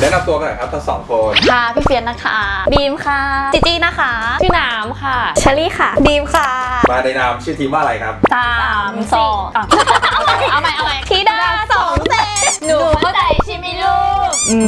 แนะนำตัวกันหน่อยครับทั้งสองคน ค่ะพี่เฟียนนะคะ บีมค่ะ จิจี้นะคะ ชื่อน้ำค่ะเชอรี่ค่ะดีมค่ะมาในนามชื่อทีมว่าอะไรครับ สามสองอะเอาใหม่เอาใหม่ธิดาสองเซนหนูเข้าใจใช่ไหมลูก อื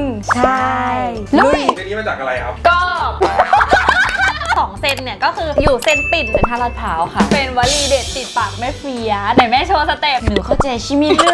ม ใช่ลุย เรื่องนี้มาจากอะไรครับ ก็สอง เซนเนี่ยก็คืออยู่เซนปิ่นเป็นท่าลาดพร้าวค่ะ เป็นวลีเด็ดติดปากแม่เฟียสไหนแม่โชว์สเต็ปหนูเข้าใจใช่ไหมลู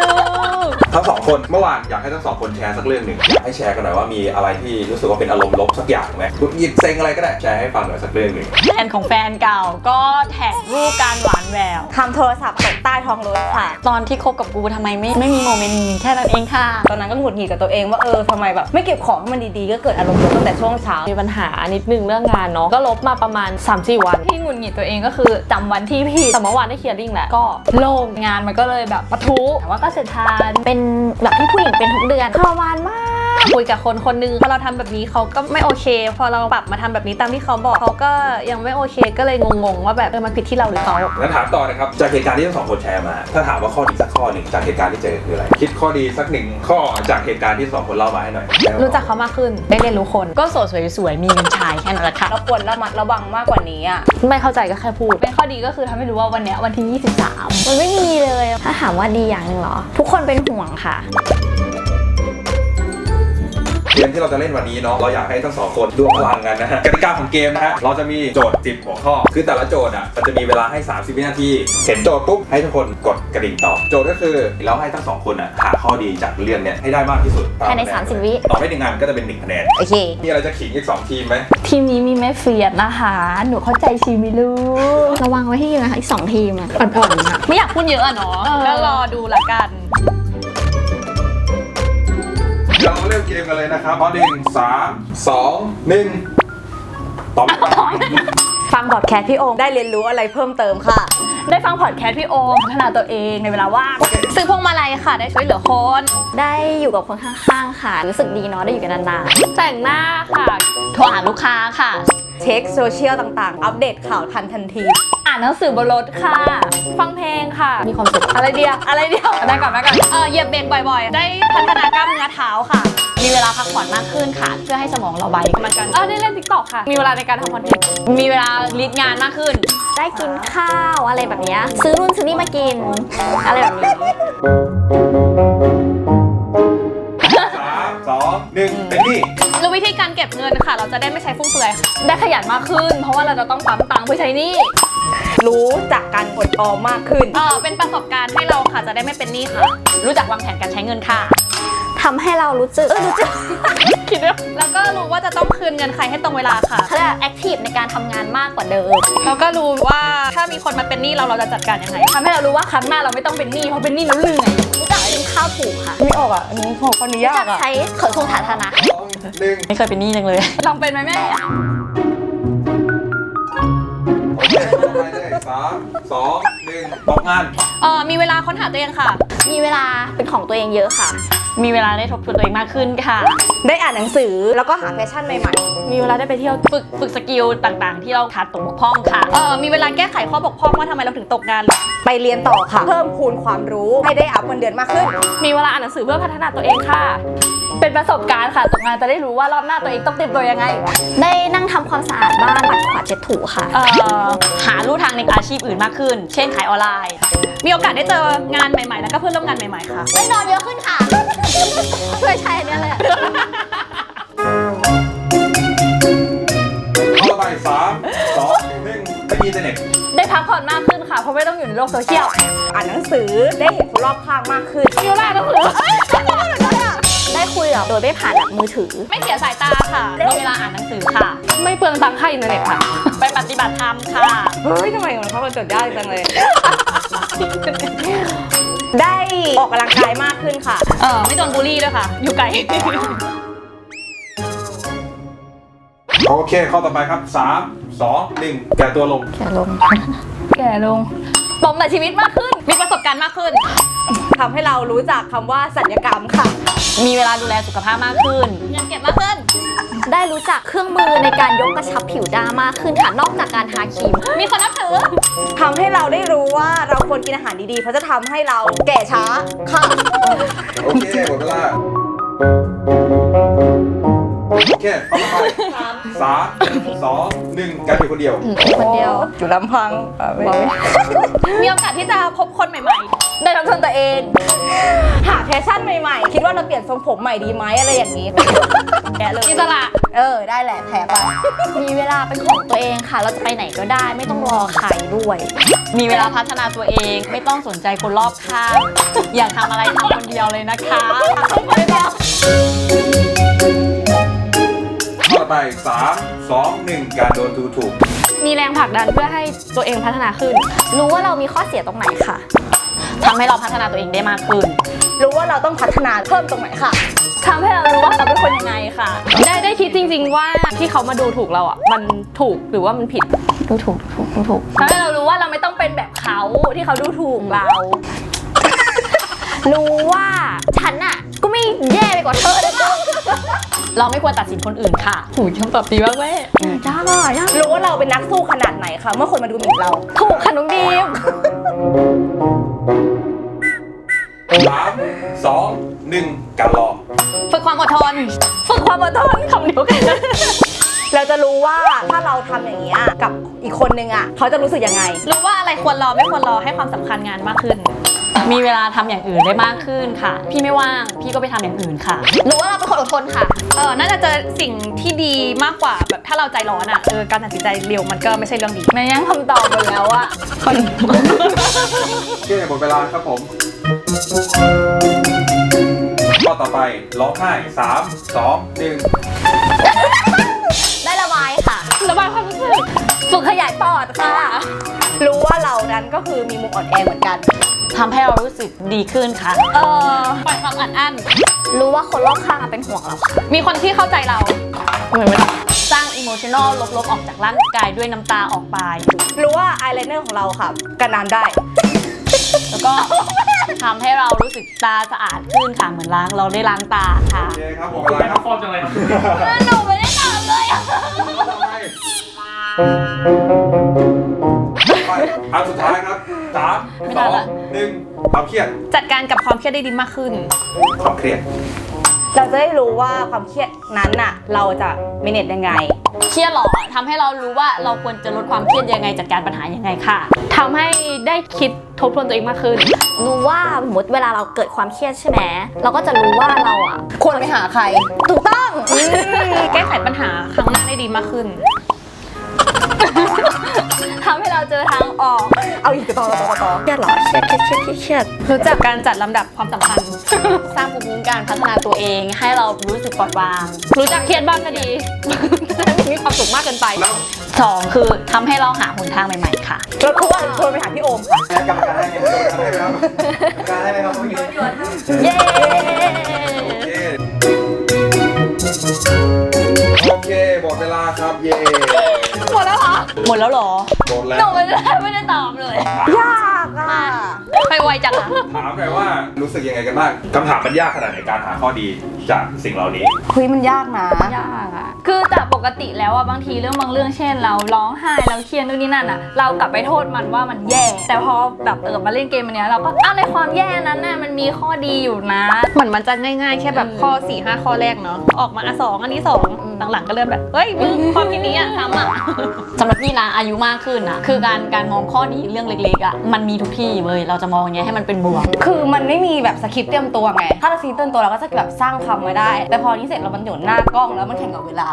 ก ทั้งสองคนเมื่อวานอยากให้ทั้งสองคนแชร์สักเรื่องหนึ่งอยากให้แชร์กันหน่อยว่ามีอะไรที่รู้สึกว่าเป็นอารมณ์ลบสักอย่างไหมหงุดหงิดเซ็งอะไรก็ได้แชร์ให้ฟังหน่อยสักเรื่องหนึ่งแฟนของแฟนเก่าก็แท็กรูปการหวานแหววทำโทรศัพท์ตกใต้ท้องรถค่ะ ตอนที่คบกับกูทำไมไม่ไม่มีโมเมนต์นี้แค่นั้นเองค่ะ ตอนนั้นก็หงุดหงิดกับตัวเองว่าเออทำไมแบบไม่เก็บของให้มันดีๆ ก็เกิดอารมณ์ลบตั้งแต่ช่วงเช้ามีปัญหานิดนึงเรื่องงานเนาะก็ลบมาประมาณ3-4 วัน ที่หงุดหงิดตัวเองก็คือจำวันที่ผิดแต่เมื่อวานได้เคลียร์ลิงแหละก็โล่งงานมันก็เลยแบบปะทุแต่ว่าก็เสร็จทานเป็นแบบที่ผู้หญิงเป็นทุกเดือนทรมานมาก คุยกับคนคนหนึงพอเราทำแบบนี้เขาก็ไม่โอเค พอเราปรับมาทำแบบนี้ตามที่เขาบอกเขาก็ยังไม่โอเคก็เลยงงๆว่าแบบเออมันผิดที่เราหรือเขางั้นถามต่อนะครับจากเหตุการณ์ที่ทั้งสองคนแชร์มา ถ้าถามว่าข้อดีสักข้อหนึ่งจากเหตุการณ์ที่เจอคืออะไร คิดข้อดีสักหนึ่งข้อจากเหตุการณ์ที่สองคนเล่ามาให้หน่อยรู้จักเขามากขึ้นได้เรียนรู้คนก็โสดสวยๆมีเงินชายแค่นั้นแหละค่ะเราควรระมัดระวังมากกว่านี้อะไม่เข้าใจก็แค่พูดเป็นข้อดีก็คือทำให้รู้ว่าวันเนี้ยวันที่ 23 มันไม่มีเลย ถ้าถามว่าดีอย่างหนึ่งเหรอ ทุกคนเป็นห่วงค่ะ เกมที่เราจะเล่นวันนี้เนาะเราอยากให้ทั้งสองคนดวลพลังกันนะฮะกติกาของเกมนะฮะเราจะมีโจทย์10หัวข้อ คือแต่ละโจทย์อะมันจะมีเวลาให้ 30 วินาทีเห็นโจทย์ปุ๊บให้ทุกคนกดกระดิ่งตอบโจทย์ก็คือเราให้ทั้งสองคนอะหาข้อดีจากเรื่องเนี้ยให้ได้มากที่สุดตมภายในคะแ30 วิต่อไม่หนึ่งงานก็จะเป็นหนึ่งคะแนนโอเคมีอะไรจะขิงอีกสองทีมไหมทีมนี้มีแม่เฟียดนะคะ หนูเข้าใจชีมิลูกระวังไว้ให้ดีนะคะอีกสองทีมอะอ่อนๆค่ะไม่อยากพูดเยอะอะเนาะแล้วรอดูละกัน เดี๋ยวเราเริ่มเกมกันเลยนะครับพอหนึ่งสามสองหนึ่งตอบก่อนฟังบอดแคสต์พี่โอมได้เรียนรู้อะไรเพิ่มเติมค่ะ ได้ฟังพอดแคสต์พี่โอมพัฒนาตัวเองในเวลาว่างซื้อพวงมาลัยค่ะ ได้ช่วยเหลือคน ได้อยู่กับคนข้างๆค่ะ รู้สึกดีเนาะได้อยู่กันนานแต่งหน้าค่ะ โทรหาลูกค้าค่ะ เช็คโซเชียลต่างๆ อัปเดตข่าวทันทันที อ่านหนังสือบนรถค่ะ ฟังเพลงค่ะ มีความสุขอะไรเดียวอะไรเดียวได้ก่อนได้ก่อนเออเหยียบเบรกบ่อยๆ ได้พัฒนากล้ามเนื้อเท้าค่ะ มีเวลาพักผ่อนมากขึ้นค่ะ เพื่อให้สมองเราเบาเหมือนกันเออได้เล่นติ๊กต็อกค่ะ มีเวลาในการทำคอนเทนต์มีเวลาลิดงานมากขึ้นๆได้กินข้าวอะไรแบบเนี้ยซื้อนู่นซื้อนี่มากิน อะไรแบบนี้ สามสองหนึ่งเป็นนี่รู้วิธีการเก็บเงินค่ะ เราจะได้ไม่ใช้ฟุ่มเฟือยค่ะได้ขยันมากขึ้น เพราะว่าเราจะต้องปั๊มตังค์เพื่อใช้หนี้ รู้จากการอดออมมากขึ้น เออเป็นประสบการณ์ให้เราค่ะจะได้ไม่เป็นหนี้ค่ะ รู้จักวางแผนการใช้เงินค่ะ ทำให้เรารู้สึกเออรู้สึกคิดด้วยแล้วก็รู้ว่าจะต้องคืนเงินใครให้ตรงเวลาค่ะ เขาเรียกแอคทีฟในการทำงานมากกว่าเดิมแล้วก็รู้ว่าถ้ามีคนมาเป็นหนี้เราเราจะจัดการยังไงทำให้เรารู้ว่าครั้งหน้าเราไม่ต้องเป็นหนี้เพราะเป็นหนี้แล้วเหนื่อยรู้จักกินข้าวถูกค่ะไม่ออกอะอันนี้ของคนนี้รู้ยาจักกอะใช้ขนส่งสาธารณะสองหนึ่ง ไม่เคยเป็นหนี้จังเลย ลองเป็นไหมแม่ ไปเลย สามสองหนึ่งตอบงาน เออมีเวลาค้นหาตัวเองค่ะ มีเวลาเป็นของตัวเองเยอะค่ะ มีเวลาได้ทบทวนตัวเองมากขึ้นค่ะ ได้อ่านหนังสือแล้วก็หาแฟชั่นใหม่มีเวลาได้ไปเที่ยวฝึกฝึกสกิลต่างๆ ที่เราขาดตกบกพร่องค่ะ เออมีเวลาแก้ไขข้อบกพร่องว่าทำไมเราถึงตกงาน ๆ ไปเรียนต่อค่ะ เพิ่มพูนความรู้ให้ได้อัพเงินเดือนมากขึ้น มีเวลาอ่านหนังสือเพื่อพัฒนาตัวเองค่ะ เป็นประสบการณ์ค่ะ ตกงานจะได้รู้ว่ารอบหน้าตัวเองต้องเตรียมตัวยังไง ได้นั่งทำความสะอาดบ้านปัดขวาดเช็ดถูค่ะ เอ่อหาลู่ทางในอาชีพอื่นมากขึ้นเช่นขายออนไลน์ มีโอกาสได้เจองานใหม่ๆ แล้วก็เพื่อนร่วมงานใหม่ๆค่ะได้นอนเยอะขึ้นค่ะ ช่วยใช้อันเนี้ยเลยเข้าไปสามสองหนึ่งไม่มีอินเทอร์เน็ตได้พักผ่อนมากขึ้นค่ะ เพราะไม่ต้องอยู่ในโลกโซเชียลอ่านหนังสือได้เห็นคนรอบข้างมากขึ้นมีเวลาหนังสือเอ้ย ได้คุยแบบโดยไม่ผ่านแบบมือถือ ไม่เสียสายตาค่ะ มีเวลาอ่านหนังสือค่ะ ไม่เปลืองตังค่าอินเทอร์เน็ตค่ะ ไปปฏิบัติธรรมค่ะ เฮ้ยทำไมของเขามันจดยากจังเลย ได้ออกกำลังกายมากขึ้นค่ะ เออไม่โดนบูลลี่ด้วยค่ะ อยู่ไกล โอเค ข้อต่อไปครับสามสองหนึ่งแก่ตัวลงแค่ลง แก่ลงปมในชีวิตมากขึ้น มีประสบการณ์มากขึ้น ทำให้เรารู้จักคำว่าสัญญกรรมค่ะ มีเวลาดูแลสุขภาพมากขึ้น เงินเก็บมากขึ้น ได้รู้จักเครื่องมือในการยกกระชับผิวด้ามากขึ้นค่ะ นอกจากการทาครีม มีคนนับถือ ทำให้เราได้รู้ว่าเราควรกินอาหารดีๆ เพราะจะทำให้เราแก่ช้าค่ะ โอเคหมดเวลา โอเคเข้าไปสามสองหนึ่งการอยู่คนเดียว คนเดียวอยู่ลำพังอะไม่มีโอกาสที่จะพบคนใหม่ได้ทำชนตัวเอง หาแฟชั่นใหม่ๆ คิดว่าเราเปลี่ยนทรงผมใหม่ดีไหมอะไรอย่างนี้ แกะเลยๆอิสระ เออ ได้แหละแพ้ไปมีเวลาเป็นของตัวเองค่ะ เราจะไปไหนก็ได้ ไม่ต้องรอใครด้วย มีเวลาพัฒนาตัวเอง ไม่ต้องสนใจคนรอบข้าง อยากทำอะไรทำคนเดียวเลยนะคะทำคนเดียวข้อต่อ ไปสามสองหนึ่งการโดนดูถูก มีแรงผลักดันเพื่อให้ตัวเองพัฒนาขึ้น รู้ว่าเรามีข้อเสียตรงไหนค่ะ ทำให้เราพัฒนาตัวเองได้มากขึ้น รู้ว่าเราต้องพัฒนาเพิ่มตรงไหนค่ะ ทำให้เรารู้ว่าเราเป็นคนยังไงค่ะ ได้ได้คิดจริง ๆ ว่าที่เขามาดูถูกเราอะ มันถูกหรือว่ามันผิดดูถูกถูกดูถูก ทำให้เรารู้ว่าเราไม่ต้องเป็นแบบเขาที่เขาดูถูกเรา รู้ว่าฉันอะก็ไม่แย่ไปกว่าเธอเลยป่ะ เราไม่ควรตัดสินคนอื่นค่ะหูยคำตอบดีมากแม่จ้าจ้ารู้ว่าเราเป็นนักสู้ขนาดไหนค่ะเมื่อคนมาดูหมิ่นเรา ถูกค่ะน้องดีมสามสองหนึ่งการรอฝึกความอดทน ฝึกความอดทนคำเดียวกัน เราจะรู้ว่าถ้าเราทำอย่างนี้ยกับอีกคนนึงอะ เขาจะรู้สึกยังไง รู้ว่าอะไรควรรอไม่ควรรอให้ความสำคัญงานมากขึ้น มีเวลาทำอย่างอื่นได้มากขึ้นค่ะ พี่ไม่ว่างพี่ก็ไปทำอย่างอื่นค่ะรู้ว่าเราเป็นคนอดทนค่ะ เออน่าจะเจอสิ่งที่ดีมากกว่าแบบถ้าเราใจร้อนอะเออการตัดสินใจเร็วมันก็ไม่ใช่เรื่องดีแม่ยังคำตอบหมดแล้วอะโอเคหมดเวลาครับผมข้อต่อไปร้องไห้สามสองหนึ่งได้ระบายค่ะ ระบายความรู้สึก ฝึกขยายปอดค่ะ รู้ว่าเรานั้นก็คือมีมุมอ่อนแอเหมือนกัน ทำให้เรารู้สึกดีขึ้นค่ะ เออ ปล่อยความอัดอั้น รู้ว่าคนรอบข้างเป็นห่วงเราค่ะมีคนที่เข้าใจเรา สร้างอิโมชันอลลบๆ ออกจากร่างกายด้วยน้ำตาออกไป รู้ว่าอายไลเนอร์ของเราค่ะ กันน้ำได้ แล้วก็ทำให้เรารู้สึกตาสะอาดขึ้นค่ะ เหมือนล้างเราได้ล้างตาค่ะ โอเคครับหมดเวลาครับหนูไม่ได้ตอบเลยอะไป อันสุดท้ายครับสามสองหนึ่งความเครียด จัดการกับความเครียดได้ดีมากขึ้น ความเครียด เราจะได้รู้ว่าความเครียดนั้นน่ะ เราจะเมเนจยังไง เครียดหรอทำให้เรารู้ว่าเราควรจะลดความเครียดยังไงจัดการปัญหายังไงค่ะทำให้ได้คิดทบทวนตัวเองมากขึ้น รู้ว่าสมมติเวลาเราเกิดความเครียดใช่ไหมเราก็จะรู้ว่าเราอะควรไปหาใคร ถูกต้อง แก้ไขปัญหาครั้งหน้าได้ดีมากขึ้น อทางออก เอาอีกต่อต่อต่อต่อเครียดเหรอเครียดเครียดเครียดเครียดรู้จักการจัดลำดับความสำคัญ สร้างภูมิคุ้มกันพัฒนาตัวเอง ให้เรารู้สึกปลอดวาง รู้จักเครียดบ้างก็ดีมีความสุขมากเกินไปแล้วสองคือทำให้เราหาหนทางใหม่ๆค่ะ เราควรควรไปหาพี่โอมค่ะกรรมการให้ไหมกรรมการให้ไหมครับกรรมการให้ไหมครับเมื่อกี้เย้โอเคโอเคหมดเวลาครับเย่หมดแล้วเหรอหมดแล้วเหรอหมด แล้ว หนูไม่ได้ไม่ได้ตอบเลย ยากอะ ไปไวจังอะถามหน่อยว่ารู้สึกยังไงกันบ้างคำถามมันยากขนาดไหนการหาข้อดีจากสิ่งเหล่านี้ คุยมันยากนะยากอะคือแต่ปกติแล้วอะบางทีเรื่องบางเรื่องเช่น เราร้องไห้เราเครียดนู่นนี่นั่นอะเรากลับไปโทษมันว่ามันแย่ แต่พอแบบเออมาเล่นเกมอันเนี้ยเราก็อ้าวในความแย่นั้นน่ะมันมีข้อดีอยู่นะ เหมือนมันจะง่ายๆ แค่แบบข้อ4ี่ห้าข้อแรกเนาะออกมาอะสองอันนี้สองหลังๆก็เริ่มแบบเฮ้ยมึงความคิดนี้อะทำอะสำหรับพี่นะอายุมากขึ้นอะคือการการมองข้อดีเรื่องเล็กๆอะมันมีทุกที่เลยเราจะมองยังไงให้มันเป็นบวก คือมันไม่มีแบบสคริปต์เตรียมตัวไง ถ้าเราสคริปต์เตรียมตัวเราก็จะแบบสร้างคำไว้ได้ แต่พอนี้เสร็จเรามันอยู่หน้ากล้องแล้วมันแข่งกับเวลา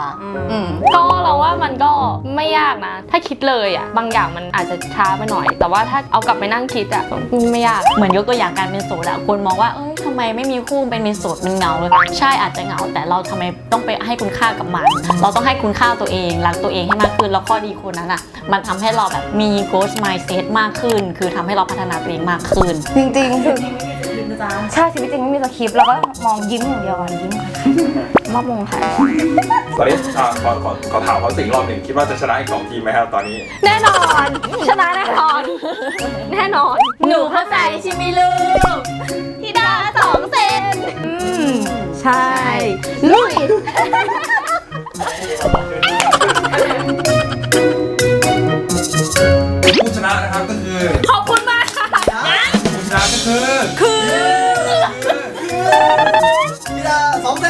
อืม ก็เราว่ามันก็ไม่ยากนะ ถ้าคิดเลยอะ บางอย่างมันอาจจะช้าไปหน่อย แต่ว่าถ้าเอากลับไปนั่งคิดอะไม่ยาก เหมือนยกตัวอย่างการเป็นโสดอะคนมองว่าเอ้ยทำ ไมไม่มีคู่เป็นเป็นโสดมันเหงาเลยใช่อาจจะเหงา แต่เราทำไมต้องไปให้คุณค่ากับมัน เราต้องให้คุณค่าตัวเองรักตัวเองให้มากขึ้นแล้วข้อดีคนนั้นอะมันทำให้เราแบบมี growth mindset มากขึ้น คือทำให้เราพัฒนาตัวเองมากขึ้น จริงๆคือใช่ชีวิตจริงไม่มีสคริปต์เราก็มองยิ้มอย่างเดียวอะยิ้มมอบมงค่ะตอนนี้อ่าขอขอขอถามเขาสิ่งรอบหนึ่งคิดว่าจะชนะอีกสองทีมไหมครับตอนนี้ แน่นอนชนะแน่นอน แน่นอน หนูเข้าใจใช่ไหมลูก ที่ดาสองเซนอืมใช่ ลุยผู้ชนะนะครับก็คือขอบคุณมากค่ะผู้ชนะก็คือคือคือพี่ดาสองเซ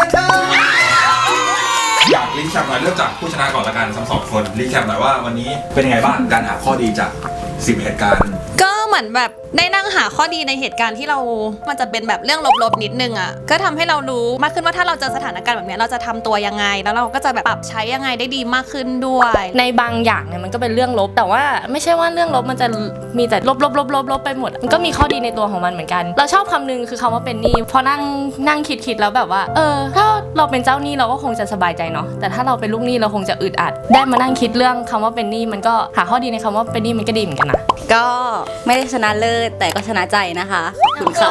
รีแคปหน่อยเริ่มจากผู้ชนะก่อนละกันทั้งสองคนรีแคปหน่อยว่าวันนี้เป็นยังไงบ้างการหาข้อดีจาก10เหตุการณ์ ก็เหมือนแบบได้นั่งหาข้อดีในเหตุการณ์ที่เรา มันจะเป็นแบบเรื่องลบๆนิดนึงอะ ก็ทำให้เรารู้มากขึ้นว่าถ้าเราเจอสถานการณ์แบบเนี้ยเราจะทำตัวยังไง แล้วเราก็จะแบบปรับใช้ยังไงได้ดีมากขึ้นด้วย ในบางอย่างเนี่ยมันก็เป็นเรื่องลบ แต่ว่าไม่ใช่ว่าเรื่องลบมันจะมีแต่ลบลบลบลบลบไปหมด มันก็มีข้อดีในตัวของมันเหมือนกัน เราชอบคำนึงคือคำว่าเป็นหนี้ พอนั่งนั่งคิดคิดแล้วแบบว่า เออ ถ้าเราเป็นเจ้าหนี้เราก็คงจะสบายใจเนาะ แต่ถ้าเราเป็นลูกหนี้เราคงจะอึดอัด ได้มานั่งคิดเรื่องคำว่าเป็นหนี้มันก็หาข้อดีในคำว่าเป็นหนี้มันก็ดีเหมือนกันนะ ก็ไม่ได้ชนะเลิศแต่ก็ชนะใจนะคะ ขอบคุณค่ะ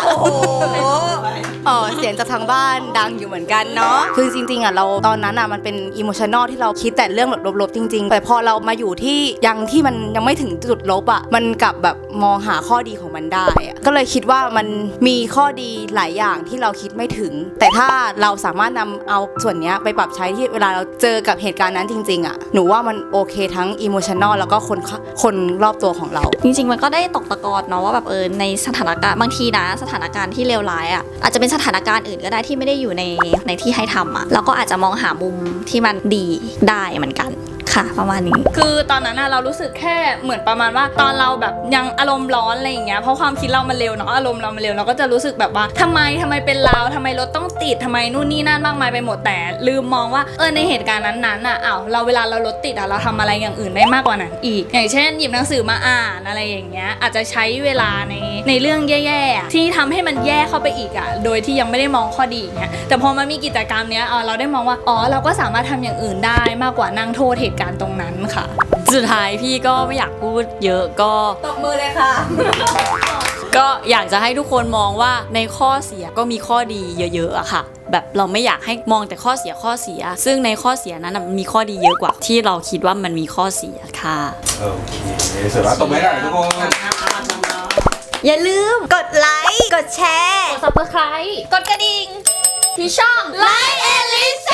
อ๋อเสียงจากทางบ้านดังอยู่เหมือนกันเนาะคือจริงๆอะเราตอนนั้นอะมันเป็นอิโมชันอลที่เราคิดแต่เรื่องลบๆจริง ๆ แต่พอเรามาอยู่ที่ยังที่มันยังไม่ถึงจุดลบอะมันกลับแบบมองหาข้อดีของมันได้อะก็เลยคิดว่ามันมีข้อดีหลายอย่างที่เราคิดไม่ถึง แต่ถ้าเราสามารถนำเอาส่วนเนี้ยไปปรับใช้ที่เวลาเราเจอกับเหตุการณ์นั้นจริง ๆอะหนูว่ามันโอเคทั้งอิโมชันอลแล้วก็คนคนรอบตัวของเรา จริง ๆ มันก็ได้ตกตะกอนเนาะว่าแบบเออในสถานการณ์บางทีนะ สถานการณ์ที่เลวร้ายอะอาจจะเป็นสถานการณ์อื่นก็ได้ที่ไม่ได้อยู่ในในที่ให้ทำอะเราก็อาจจะมองหามุมที่มันดีได้เหมือนกัน ค่ะ ประมาณนี้ คือตอนนั้นอะเรารู้สึกแค่เหมือนประมาณว่า ตอนเราแบบยังอารมณ์ร้อนอะไรอย่างเงี้ยเพราะความคิดเรามันเร็วเนาะอารมณ์เรามันเร็วเราก็จะรู้สึกแบบว่าทำไมทำไมเป็นเราทำไมรถต้องติดทำไมนู่นนี่นั่นมากมายไปหมดแต่ ลืมมองว่าเออในเหตุการณ์นั้นๆอะอ้าวเราเวลาเรารถติดอะเราทำอะไรอย่างอื่นได้มากกว่านั้นอีก อย่างเช่น หยิบหนังสือมาอ่านอะไรอย่างเงี้ยอาจจะใช้เวลาในในเรื่องแย่ๆที่ทำให้มันแย่เข้าไปอีกอะโดยที่ยังไม่ได้มองข้อดีอย่างเงี้ยแต่พอมันมีกิจกรรมเนี้ยเราได้มองว่าอ๋อเราก็สามารถทำอย่างอื่นได้มากกว่านั่งโทษเหตุการณ์ตรงนั้นค่ะ สุดท้ายพี่ก็ไม่อยากพูดเยอะก็ ตบมือเลยค่ะ ก็อยากจะให้ทุกคนมองว่าในข้อเสียก็มีข้อดีเยอะๆอะค่ะ แบบเราไม่อยากให้มองแต่ข้อเสียข้อเสีย ซึ่งในข้อเสียนั้นน่ะมันมีข้อดีเยอะกว่าที่เราคิดว่ามันมีข้อเสียค่ะ โอเคเสร็จแล้วตบมือให้หน่อยทุกคน อย่าลืมกดไลค์ กดแชร์ กด subscribe กดกระดิ่งที่ช่อง ไลค์เอลิส